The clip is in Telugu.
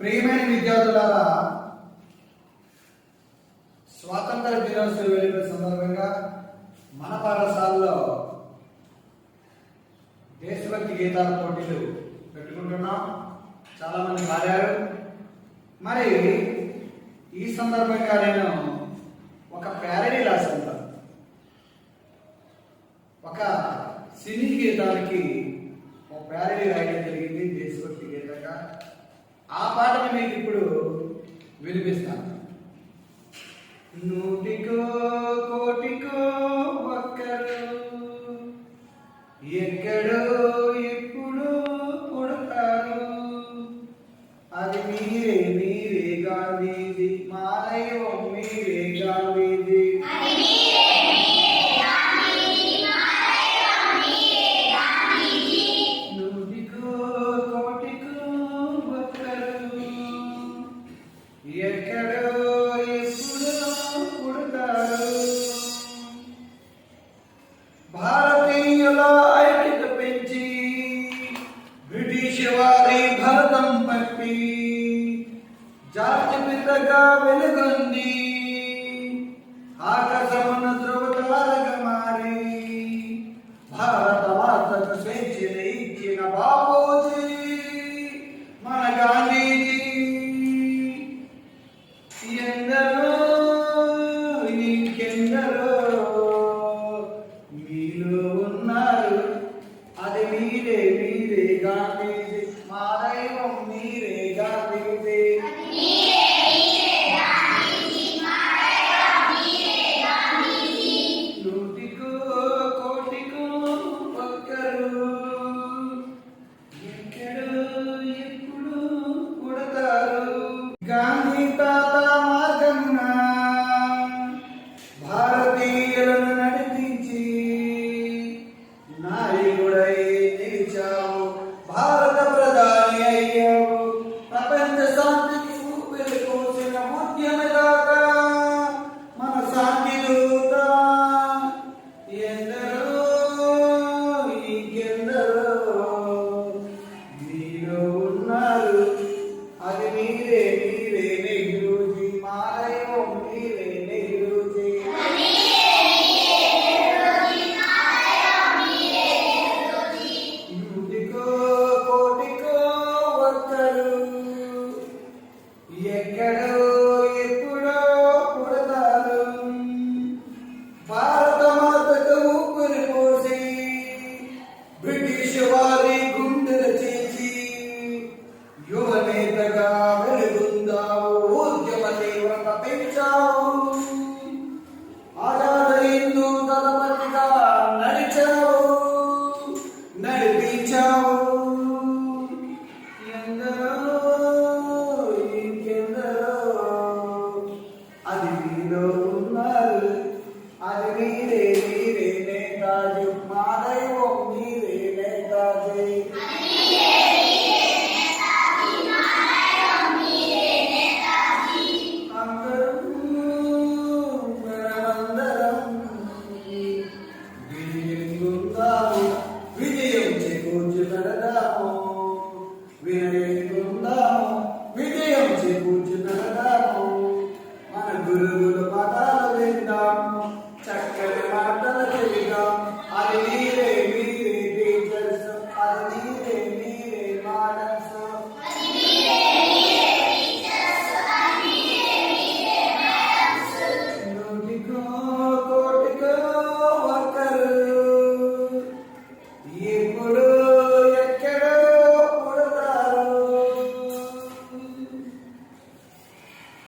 ప్రియమైన విద్యార్థులారా స్వాతంత్ర దినోత్సవం వెళ్ళిన సందర్భంగా మన పాఠశాలలో దేశభక్తి గీతాల పోటీలు పెట్టుకుంటున్నాం. చాలా మంది మరి ఈ సందర్భంగా నేను ఒక ప్యారడీ రాశాను ఒక సినీ గీతానికి ఒక ప్యారడీ రాయడం జరిగింది దేశభక్తి గీతంగా. ఆ పాటను మీకు ఇప్పుడు వినిపిస్తాను. నూటికో కోటికో ఒక్కరు ఎక్కడో ఎప్పుడు పుడతారు. అది మీరే మీరే గాంధీజీ మాలయం మీరే గాంధీజీ. బ్రిటిష్ వారి భరతం పట్టి జాతి పితగా వెలుగొంది ఆకాశమున అది మీరే మీరే నేతాజీ మా దైవం మీరే నేతాజీ అందరూ మనమందరం విజయంగుందాము విజయం చేకూర్చు పెడదాము వినయంగుందాము విజయం చేకూర్చు Y